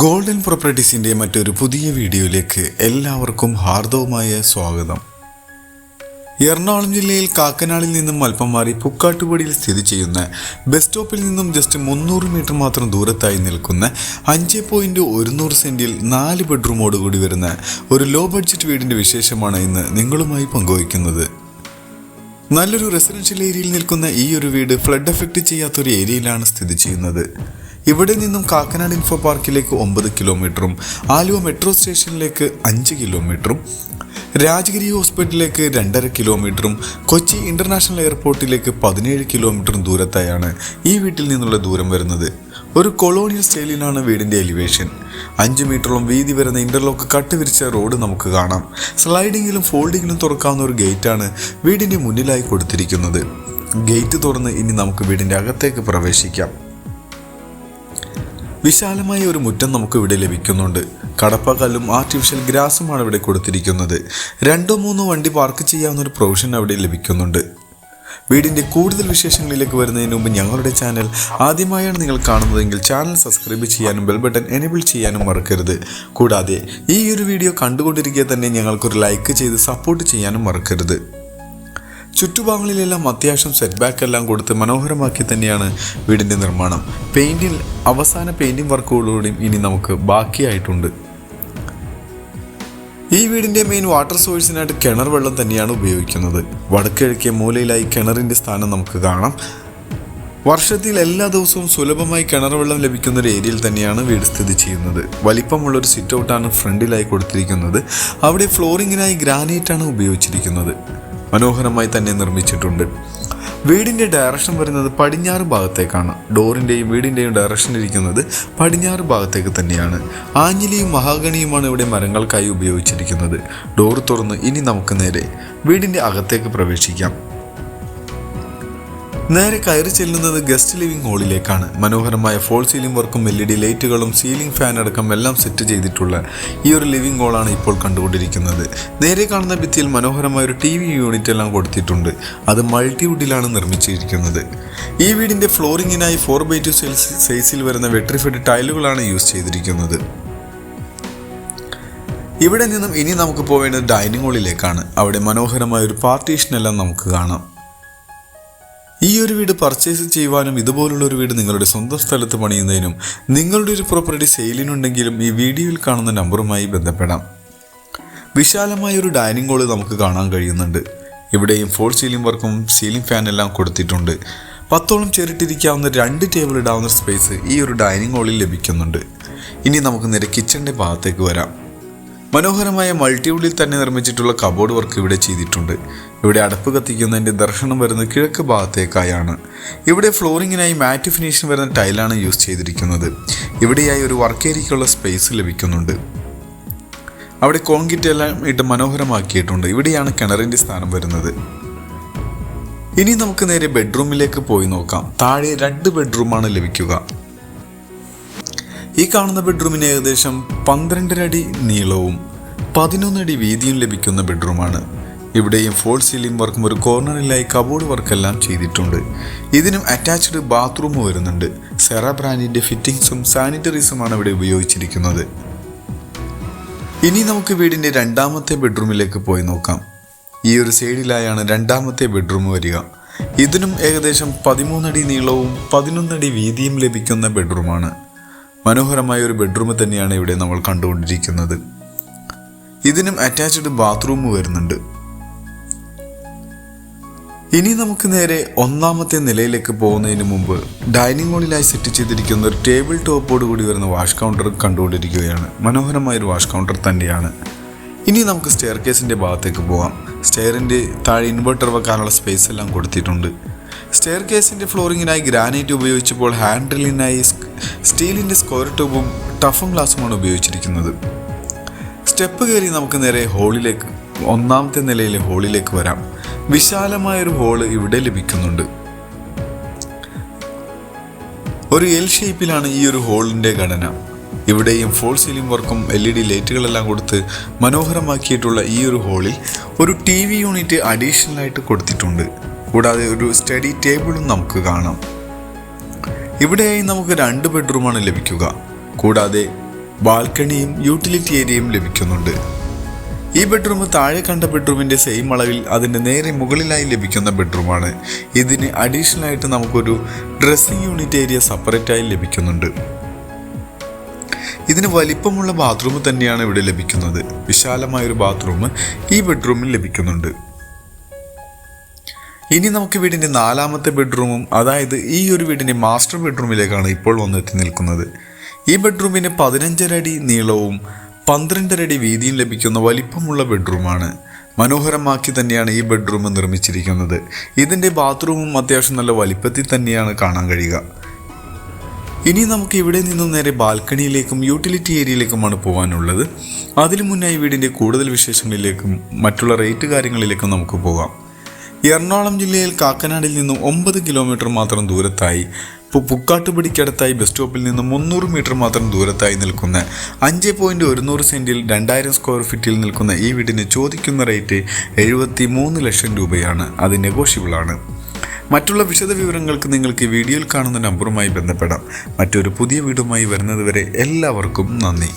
Golden പ്രോപ്പർട്ടീസിന്റെ മറ്റൊരു പുതിയ വീഡിയോയിലേക്ക് എല്ലാവർക്കും ഹാർദവമായ സ്വാഗതം. എറണാകുളം ജില്ലയിൽ കാക്കനാളിൽ നിന്നും അല്പം മാറി പുക്കാട്ടുപടിയിൽ സ്ഥിതി ചെയ്യുന്ന ബസ് സ്റ്റോപ്പിൽ നിന്നും ജസ്റ്റ് മുന്നൂറ് മീറ്റർ മാത്രം ദൂരത്തായി നിൽക്കുന്ന അഞ്ച് പോയിന്റ് ഒരുന്നൂറ് സെന്റിൽ നാല് ബെഡ്റൂമോട് കൂടി വരുന്ന ഒരു ലോ ബഡ്ജറ്റ് വീടിന്റെ വിശേഷമാണ് ഇന്ന് നിങ്ങളുമായി പങ്കുവയ്ക്കുന്നത്. നല്ലൊരു റെസിഡൻഷ്യൽ ഏരിയയിൽ നിൽക്കുന്ന ഈ ഒരു വീട് ഫ്ലഡ് എഫക്റ്റ് ചെയ്യാത്തൊരു ഏരിയയിലാണ് സ്ഥിതി ചെയ്യുന്നത്. ഇവിടെ നിന്നും കാക്കനാട് ഇൻഫോ പാർക്കിലേക്ക് ഒമ്പത് കിലോമീറ്ററും ആലുവ മെട്രോ സ്റ്റേഷനിലേക്ക് അഞ്ച് കിലോമീറ്ററും രാജഗിരി ഹോസ്പിറ്റലിലേക്ക് രണ്ടര കിലോമീറ്ററും കൊച്ചി ഇന്റർനാഷണൽ എയർപോർട്ടിലേക്ക് പതിനേഴ് കിലോമീറ്ററും ദൂരത്തായാണ് ഈ വീട്ടിൽ നിന്നുള്ള ദൂരം വരുന്നത്. ഒരു കൊളോണിയൽ സ്റ്റൈലിനാണ് വീടിന്റെ എലിവേഷൻ അഞ്ച് മീറ്ററോളം വീതി വരുന്ന ഇന്റർലോക്ക് കട്ട് വിരിച്ച റോഡ് നമുക്ക് കാണാം. സ്ലൈഡിങ്ങിലും ഫോൾഡിങ്ങിലും തുറക്കാവുന്ന ഒരു ഗേറ്റാണ് വീടിന്റെ മുന്നിലായി കൊടുത്തിരിക്കുന്നത്. ഗേറ്റ് തുറന്ന് ഇനി നമുക്ക് വീടിന്റെ അകത്തേക്ക് പ്രവേശിക്കാം. വിശാലമായ ഒരു മുറ്റം നമുക്ക് ഇവിടെ ലഭിക്കുന്നുണ്ട്. കടപ്പകല്ലും ആർട്ടിഫിഷ്യൽ ഗ്രാസുമാണ് ഇവിടെ കൊടുത്തിരിക്കുന്നത്. രണ്ടോ മൂന്നോ വണ്ടി പാർക്ക് ചെയ്യാവുന്ന ഒരു പ്രൊവിഷൻ അവിടെ ലഭിക്കുന്നുണ്ട്. വീടിന്റെ കൂടുതൽ വിശേഷങ്ങളിലേക്ക് വരുന്നതിന് മുമ്പ് ഞങ്ങളുടെ ചാനൽ ആദ്യമായാണ് നിങ്ങൾ കാണുന്നതെങ്കിൽ ചാനൽ സബ്സ്ക്രൈബ് ചെയ്യാനും ബെൽ ബട്ടൺ എനേബിൾ ചെയ്യാനും മറക്കരുത്. കൂടാതെ ഈ ഒരു വീഡിയോ കണ്ടുകൊണ്ടിരിക്കെ തന്നെ ഞങ്ങൾക്കൊരു ലൈക്ക് ചെയ്ത് സപ്പോർട്ട് ചെയ്യാനും മറക്കരുത്. ചുറ്റുഭാഗങ്ങളിലെല്ലാം അത്യാവശ്യം സെറ്റ് ബാക്ക് എല്ലാം കൊടുത്ത് മനോഹരമാക്കി തന്നെയാണ് വീടിന്റെ നിർമ്മാണം. പെയിന്റിൽ അവസാന പെയിന്റിംഗ് വർക്കുകളോടെയും ഇനി നമുക്ക് ബാക്കിയായിട്ടുണ്ട്. ഈ വീടിന്റെ മെയിൻ വാട്ടർ സോഴ്സിനായിട്ട് കിണർ വെള്ളം തന്നെയാണ് ഉപയോഗിക്കുന്നത്. വടക്കിഴക്കിയ മൂലയിലായി കിണറിന്റെ സ്ഥാനം നമുക്ക് കാണാം. വർഷത്തിൽ എല്ലാ ദിവസവും സുലഭമായി കിണർ വെള്ളം ലഭിക്കുന്ന ഒരു ഏരിയയിൽ തന്നെയാണ് വീട് സ്ഥിതി ചെയ്യുന്നത്. വലിപ്പമുള്ള ഒരു സിറ്റ് ഔട്ടാണ് ഫ്രണ്ടിലായി കൊടുത്തിരിക്കുന്നത്. അവിടെ ഫ്ലോറിങ്ങിനായി ഗ്രാനൈറ്റാണ് ഉപയോഗിച്ചിരിക്കുന്നത്. മനോഹരമായി തന്നെ നിർമ്മിച്ചിട്ടുണ്ട്. വീടിന്റെ ഡയറക്ഷൻ വരുന്നത് പടിഞ്ഞാറ് ഭാഗത്തേക്കാണ്. ഡോറിന്റെയും വീടിന്റെയും ഡയറക്ഷൻ ഇരിക്കുന്നത് പടിഞ്ഞാറ് ഭാഗത്തേക്ക് തന്നെയാണ്. ആഞ്ഞിലിയും മഹാഗണിയുമാണ് ഇവിടെ മരങ്ങൾക്കായി ഉപയോഗിച്ചിരിക്കുന്നത്. ഡോർ തുറന്ന് ഇനി നമുക്ക് നേരെ വീടിന്റെ അകത്തേക്ക് പ്രവേശിക്കാം. നേരെ കയറി ചെല്ലുന്നത് ഗസ്റ്റ് ലിവിംഗ് ഹാളിലേക്കാണ് മനോഹരമായ ഫോൾ സീലിംഗ് വർക്കും എൽ ഇ ഡി ലൈറ്റുകളും സീലിംഗ് ഫാൻ അടക്കം എല്ലാം സെറ്റ് ചെയ്തിട്ടുള്ള ഈ ഒരു ലിവിംഗ് ഹാളാണ് ഇപ്പോൾ കണ്ടുകൊണ്ടിരിക്കുന്നത്. നേരെ കാണുന്ന ഭിത്തിയിൽ മനോഹരമായ ഒരു ടി വി യൂണിറ്റ് എല്ലാം കൊടുത്തിട്ടുണ്ട്. അത് മൾട്ടിവുഡിലാണ് നിർമ്മിച്ചിരിക്കുന്നത്. ഈ വീടിന്റെ ഫ്ലോറിങ്ങിനായി ഫോർ ബൈ ടു സൈസിൽ വരുന്ന വെട്രിഫൈഡ് ടൈലുകളാണ് യൂസ് ചെയ്തിരിക്കുന്നത്. ഇവിടെ നിന്നും ഇനി നമുക്ക് പോവേണ്ടത് ഡൈനിങ് ഹാളിലേക്കാണ് അവിടെ മനോഹരമായ ഒരു പാർട്ടീഷനെല്ലാം നമുക്ക് കാണാം. ഈ ഒരു വീട് പർച്ചേസ് ചെയ്യുവാനും ഇതുപോലുള്ള ഒരു വീട് നിങ്ങളുടെ സ്വന്തം സ്ഥലത്ത് പണിയുന്നതിനും നിങ്ങളുടെ ഒരു പ്രോപ്പർട്ടി സെയിലിനുണ്ടെങ്കിലും ഈ വീഡിയോയിൽ കാണുന്ന നമ്പറുമായി ബന്ധപ്പെടാം. വിശാലമായ ഒരു ഡൈനിങ് ഹോൾ നമുക്ക് കാണാൻ കഴിയുന്നുണ്ട്. ഇവിടെയും ഫോൾ സീലിംഗ് വർക്കും സീലിംഗ് ഫാൻ എല്ലാം കൊടുത്തിട്ടുണ്ട്. പത്തോളം ചേരിട്ടിരിക്കാവുന്ന രണ്ട് ടേബിൾ ഇടാവുന്ന സ്പേസ് ഈ ഒരു ഡൈനിങ് ഹാളിൽ ലഭിക്കുന്നുണ്ട്. ഇനി നമുക്ക് നേരെ കിച്ചണിന്റെ ഭാഗത്തേക്ക് വരാം. മനോഹരമായ മൾട്ടിവുഡിൽ തന്നെ നിർമ്മിച്ചിട്ടുള്ള കബോർഡ് വർക്ക് ഇവിടെ ചെയ്തിട്ടുണ്ട്. ഇവിടെ അടപ്പ് കത്തിക്കുന്നതിന്റെ ദർശനം വരുന്ന കിഴക്ക് ഭാഗത്തേക്കായാണ്. ഇവിടെ ഫ്ലോറിങ്ങിനായി മാറ്റ് ഫിനിഷിന് വരുന്ന ടൈലാണ് യൂസ് ചെയ്തിരിക്കുന്നത്. ഇവിടെയായി ഒരു വർക്ക് ഏരിയയ്ക്കുള്ള സ്പേസ് ലഭിക്കുന്നുണ്ട്. അവിടെ കോൺക്രീറ്റ് എല്ലാം ഇട്ട് മനോഹരമാക്കിയിട്ടുണ്ട്. ഇവിടെയാണ് കിണറിന്റെ സ്ഥാനം വരുന്നത്. ഇനി നമുക്ക് നേരെ ബെഡ്റൂമിലേക്ക് പോയി നോക്കാം. താഴെ രണ്ട് ബെഡ്റൂമാണ് ലഭിക്കുക. ഈ കാണുന്ന ബെഡ്റൂമിന് ഏകദേശം പന്ത്രണ്ടര അടി നീളവും പതിനൊന്നടി വീതിയും ലഭിക്കുന്ന ബെഡ്റൂമാണ്. ഇവിടെയും ഫോൾ സീലിംഗ് വർക്കും ഒരു കോർണറിലായി കബോർഡ് വർക്കെല്ലാം ചെയ്തിട്ടുണ്ട്. ഇതിനും അറ്റാച്ച്ഡ് ബാത്റൂം വരുന്നുണ്ട്. സെറ ബ്രാൻഡിന്റെ ഫിറ്റിംഗ്സും സാനിറ്ററീസുമാണ് ഇവിടെ ഉപയോഗിച്ചിരിക്കുന്നത്. ഇനി നമുക്ക് വീടിന്റെ രണ്ടാമത്തെ ബെഡ്റൂമിലേക്ക് പോയി നോക്കാം. ഈ ഒരു സൈഡിലായാണ് രണ്ടാമത്തെ ബെഡ്റൂം വരിക. ഇതിനും ഏകദേശം പതിമൂന്നടി നീളവും പതിനൊന്നടി വീതിയും ലഭിക്കുന്ന ബെഡ്റൂമാണ്. മനോഹരമായ ഒരു ബെഡ്റൂം തന്നെയാണ് ഇവിടെ നമ്മൾ കണ്ടുകൊണ്ടിരിക്കുന്നത്. ഇതിനും അറ്റാച്ച്ഡ് ബാത്റൂം വരുന്നുണ്ട്. ഇനി നമുക്ക് നേരെ ഒന്നാമത്തെ നിലയിലേക്ക് പോകുന്നതിന് മുമ്പ് ഡൈനിങ് ഹാളിലായി സെറ്റ് ചെയ്തിരിക്കുന്ന ഒരു ടേബിൾ ടോപ്പോട് കൂടി വരുന്ന വാഷ് കൗണ്ടർ കണ്ടുകൊണ്ടിരിക്കുകയാണ്. മനോഹരമായ ഒരു വാഷ് കൗണ്ടർ തന്നെയാണ്. ഇനി നമുക്ക് സ്റ്റെയർ കേസിന്റെ ഭാഗത്തേക്ക് പോകാം. സ്റ്റെയറിന്റെ താഴെ ഇൻവെർട്ടർ വെക്കാനുള്ള സ്പേസ് എല്ലാം കൊടുത്തിട്ടുണ്ട്. സ്റ്റെയർ കേസിന്റെ ഫ്ലോറിങ്ങിനായി ഗ്രാനൈറ്റ് ഉപയോഗിച്ചപ്പോൾ ഹാൻഡിലിനായി സ്റ്റീലിന്റെ സ്ക്വയർ ട്യൂബും ടഫും ഗ്ലാസുമാണ് ഉപയോഗിച്ചിരിക്കുന്നത്. സ്റ്റെപ്പ് കയറി നമുക്ക് നേരെ ഹോളിലേക്ക് ഒന്നാമത്തെ നിലയിലെ ഹോളിലേക്ക് വരാം. വിശാലമായൊരു ഹോൾ ഇവിടെ ലഭിക്കുന്നുണ്ട്. ഒരു എൽ ഷേപ്പിലാണ് ഈ ഒരു ഹോളിന്റെ ഘടന. ഇവിടെയും ഫോൾ സീലിംഗ് വർക്കും എൽ ഇ ഡി ലൈറ്റുകളെല്ലാം കൊടുത്ത് മനോഹരമാക്കിയിട്ടുള്ള ഈ ഒരു ഹോളിൽ ഒരു ടി വി യൂണിറ്റ് അഡീഷണലായിട്ട് കൊടുത്തിട്ടുണ്ട്. കൂടാതെ ഒരു സ്റ്റഡി ടേബിളും നമുക്ക് കാണാം. ഇവിടെയായി നമുക്ക് രണ്ട് ബെഡ്റൂമാണ് ലഭിക്കുക. കൂടാതെ ബാൽക്കണിയും യൂട്ടിലിറ്റി ഏരിയയും ലഭിക്കുന്നുണ്ട്. ഈ ബെഡ്റൂം താഴെ കണ്ട ബെഡ്റൂമിന്റെ സെയിം അളവിൽ അതിന്റെ നേരെ മുകളിലായി ലഭിക്കുന്ന ബെഡ്റൂമാണ്. ഇതിന് അഡീഷണലായിട്ട് നമുക്കൊരു ഡ്രസ്സിംഗ് യൂണിറ്റ് ഏരിയ സെപ്പറേറ്റായി ലഭിക്കുന്നുണ്ട്. ഇതിന് വലിപ്പമുള്ള ബാത്റൂം തന്നെയാണ് ഇവിടെ ലഭിക്കുന്നത്. വിശാലമായൊരു ബാത്റൂം ഈ ബെഡ്റൂമിൽ ലഭിക്കുന്നുണ്ട്. ഇനി നമുക്ക് വീടിന്റെ നാലാമത്തെ ബെഡ്റൂമും അതായത് ഈ ഒരു വീടിന്റെ മാസ്റ്റർ ബെഡ്റൂമിലേക്കാണ് ഇപ്പോൾ വന്നെത്തി നിൽക്കുന്നത്. ഈ ബെഡ്റൂമിന് പതിനഞ്ചരടി നീളവും പന്ത്രണ്ടരടി വീതിയും ലഭിക്കുന്ന വലിപ്പമുള്ള ബെഡ്റൂമാണ്. മനോഹരമാക്കി തന്നെയാണ് ഈ ബെഡ്റൂം നിർമ്മിച്ചിരിക്കുന്നത്. ഇതിന്റെ ബാത്റൂമും അത്യാവശ്യം നല്ല വലിപ്പത്തിൽ തന്നെയാണ് കാണാൻ കഴിയുക. ഇനി നമുക്ക് ഇവിടെ നിന്നും നേരെ ബാൽക്കണിയിലേക്കും യൂട്ടിലിറ്റി ഏരിയയിലേക്കുമാണ് പോകാനുള്ളത്. അതിനു മുന്നായി വീടിന്റെ കൂടുതൽ വിശേഷങ്ങളിലേക്കും മറ്റുള്ള റേറ്റ് കാര്യങ്ങളിലേക്കും നമുക്ക് പോകാം. എറണാകുളം ജില്ലയിൽ കാക്കനാടിൽ നിന്നും ഒമ്പത് കിലോമീറ്റർ മാത്രം ദൂരത്തായി പുക്കാട്ടുപടിക്കടുത്തായി ബസ് സ്റ്റോപ്പിൽ നിന്നും മുന്നൂറ് മീറ്റർ മാത്രം ദൂരത്തായി നിൽക്കുന്ന അഞ്ച് പോയിന്റ് ഒരുന്നൂറ് സെന്റിൽ രണ്ടായിരം സ്ക്വയർ ഫീറ്റിൽ നിൽക്കുന്ന ഈ വീടിന് ചോദിക്കുന്ന റേറ്റ് എഴുപത്തി മൂന്ന് ലക്ഷം രൂപയാണ്. അത് നെഗോഷ്യബിൾ ആണ്. മറ്റുള്ള വിശദവിവരങ്ങൾക്ക് നിങ്ങൾക്ക് വീഡിയോയിൽ കാണുന്ന നമ്പറുമായി ബന്ധപ്പെടാം. മറ്റൊരു പുതിയ വീടുമായി വരുന്നതുവരെ എല്ലാവർക്കും നന്ദി.